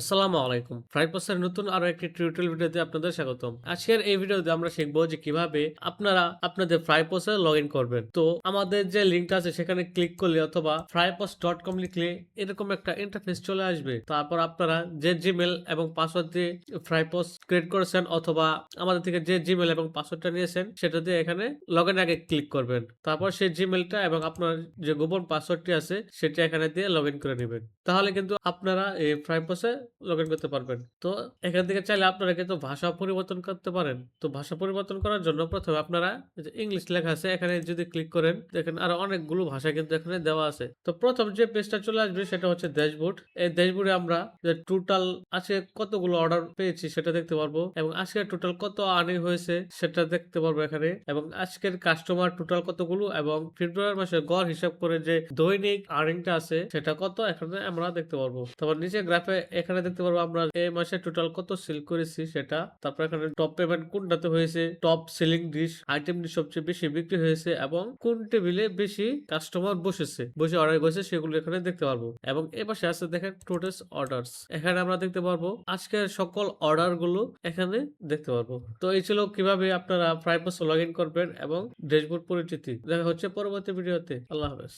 আসসালামু আলাইকুম। ফ্রাইপসের নতুন আরও একটি টিউটোরিয়াল ভিডিওতে আপনাদের স্বাগতম। আজকের এই ভিডিওতে আমরা শিখব যে কীভাবে আপনারা আপনাদের ফ্রাইপসে লগ ইন করবেন। তো আমাদের যে লিঙ্কটা আছে, সেখানে ক্লিক করলে অথবা ফ্রাইপস ডট কম লিখলে এরকম একটা ইন্টারফেস চলে আসবে। তারপর আপনারা যে জিমেল এবং পাসওয়ার্ড দিয়ে ফ্রাইপস ক্রিয়েট করেছেন অথবা আমাদের থেকে যে জিমেল এবং পাসওয়ার্ডটা নিয়েছেন, সেটা দিয়ে এখানে লগ ইন আগে ক্লিক করবেন। তারপর সেই জিমেলটা এবং আপনার যে গোপন পাসওয়ার্ডটি আছে, সেটা এখানে দিয়ে লগ ইন করে নেবেন। তাহলে কিন্তু আপনারা এই ফ্রাইপসে লগ ইন করতে পারবেন। তো এখান থেকে চাইলে আপনারা কিন্তু ভাষা পরিবর্তন করতে পারেন। তো ভাষা পরিবর্তন করার জন্য প্রথমে আপনারা ইংলিশ লেখা আছে, এখানে যদি ক্লিক করেন, দেখেন আরও অনেকগুলো ভাষা কিন্তু এখানে দেওয়া আছে। তো প্রথম যে পেজটা চলে আসবে, সেটা হচ্ছে ড্যাশবোর্ড এই ড্যাশবোর্ডে আমরা যে টোটাল আজকে কতগুলো অর্ডার পেয়েছি, সেটা দেখতে পারব। এবং আজকে টোটাল কত আর্নিং হয়েছে, সেটা দেখতে পারব এখানে। এবং আজকের কাস্টমার টোটাল কতগুলো, এবং ফেব্রুয়ারি মাসে গড় হিসাব করে যে দৈনিক আর্নিংটা আছে, সেটা কত, এখানে আমরা দেখতে পারব। তারপর নিচে গ্রাফে এখানে দেখতে পারব আমরা এই মাসে টোটাল কত সেল করেছি সেটা। তারপর এখানে টপ পেমেন্ট কোনটাতে হয়েছে? টপ সেলিং ডিশ আইটেমটি সবচেয়ে বেশি বিক্রি হয়েছে এবং কোন টেবিলে বেশি কাস্টমার বসেছে? বসে অর্ডার করেছে, সেগুলো এখানে দেখতে পারব। এবং এ পাশে আছে দেখেন টোটাস অর্ডারস এখানে আমরা দেখতে পারব আজকের সকল অর্ডারগুলো এখানে দেখতে পারব। তো এই ছিল কীভাবে আপনারা ফ্রাইপাস লগ ইন করবেন এবং ড্যাশবোর্ড পরিচিতি। দেখা হচ্ছে পরবর্তী ভিডিওতে আল্লাহ হাফেজ।